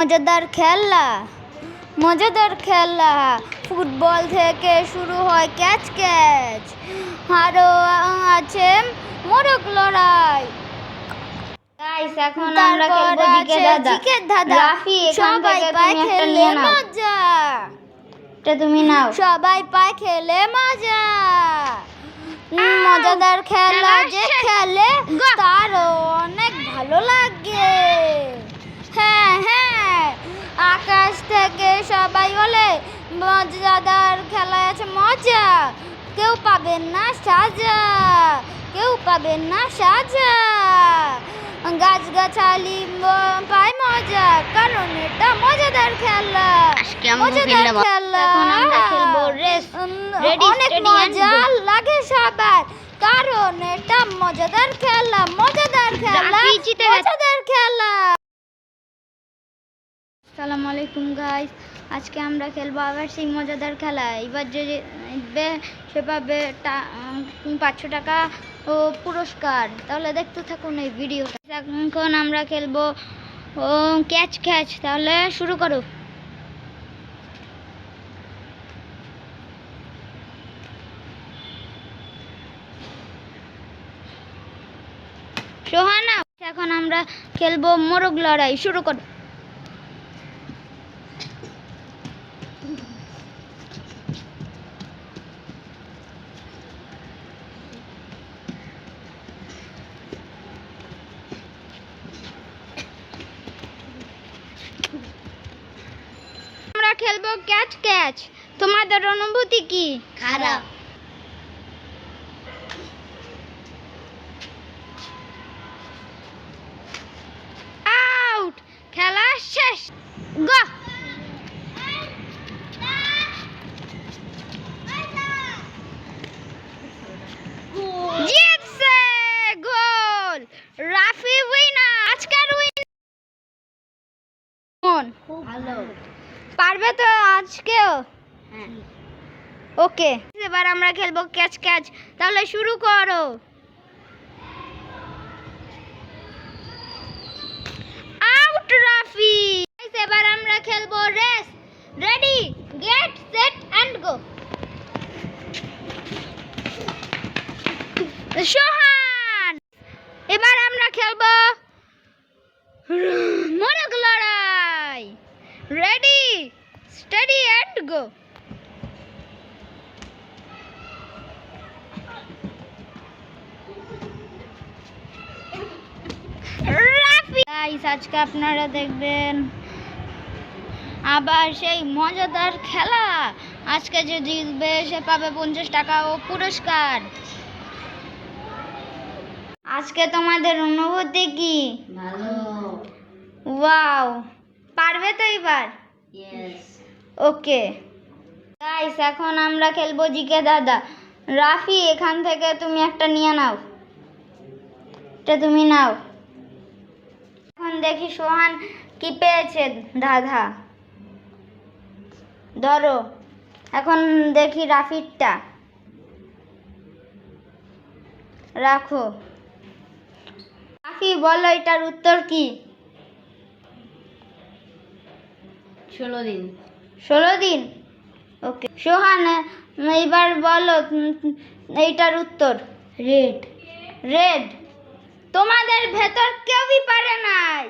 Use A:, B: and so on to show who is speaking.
A: মজাদার খেলা মজাদার খেলা। ফুটবল থেকে শুরু হয় ক্যাচ ক্যাচ। আরও আছে মোরগ লড়াই।
B: গাইস এখন আমরা খেলব জিকে দাদা।
A: দাদা।
B: রাফি এখান
A: সবাই
B: থেকে
A: পায়
B: তুমি একটা
A: খেলে
B: নিয়ে নাও।
A: মজা।
B: এটা তুমি নাও।
A: সবাই পায় খেলে মজা। মজাদার খেলা
B: খেলা
A: যে খেলে তারও অনেক ভালো লাগে হ্যাঁ হ্যাঁ আকাশ থেকে সবাই বলে মজাদার খেলায় আছে মজা। কেউ পাবেন না সাজা কেউ পাবেন না সাজা। গাছগাছালি পায় মজা কারণ এটা মজাদার খেলা। মজাদার খেলা। অনেক মজা লাগে সবার। কারণ এটা মজাদার খেলা মজাদার খেলা মজাদার খেলা। আসসালামু আলাইকুম গাইস আজকে আমরা খেলব আবার সেই মজাদার খেলা। এবার যে জিতবে, সে পাবে পাঁচশো টাকা ও পুরস্কার। তাহলে দেখতে থাকুন এই ভিডিওটা। এখন আমরা খেলব, ও, ক্যাচ ক্যাচ। তাহলে শুরু করো। সোহানা, এখন আমরা খেলব মোরগ লড়াই। শুরু করো। আমরা খেলব ক্যাচ ক্যাচ। তোমাদের অনুভূতি কি?
B: খারাপ।
A: আউট খেলা শেষ। গো!
B: ভালো।
A: পারবে তো আজকেও?
B: হ্যাঁ।
A: ওকে। এবার আমরা খেলব ক্যাচ ক্যাচ। তাহলে শুরু করো। আউট রাফি এবার আমরা খেলব race. Ready get set and go Sohan! এবার আমরা খেলব মোরগ লড়াই ready and go Rafi guys আজকে আপনারা দেখবেন আবার সেই মজাদার খেলা। আজকে যে জিতবে সে পাবে পঞ্চাশ টাকা ও পুরস্কার। আজকে তোমাদের অনুভূতি কি?
B: ভালো।
A: ওয়াও পারবে তো এবার?
B: Yes
A: okay. গাইস এখন আমরা খেলব জিকে দাদা। রাফি, এখান থেকে তুমি একটা নিয়ে নাও। এটা তুমি নাও। এখন দেখি সোহান কি পেয়েছে দাদা। ধরো, এখন দেখি রাফিরটা। রাখো। রাফি, বলো, এটার উত্তর কি?
B: ষোলো দিন।
A: ষোলো দিন। ওকে। সোহান এবার বলো এইটার উত্তর।
B: রেড
A: রেড তোমাদের ভেতর কেউই পারে নাই।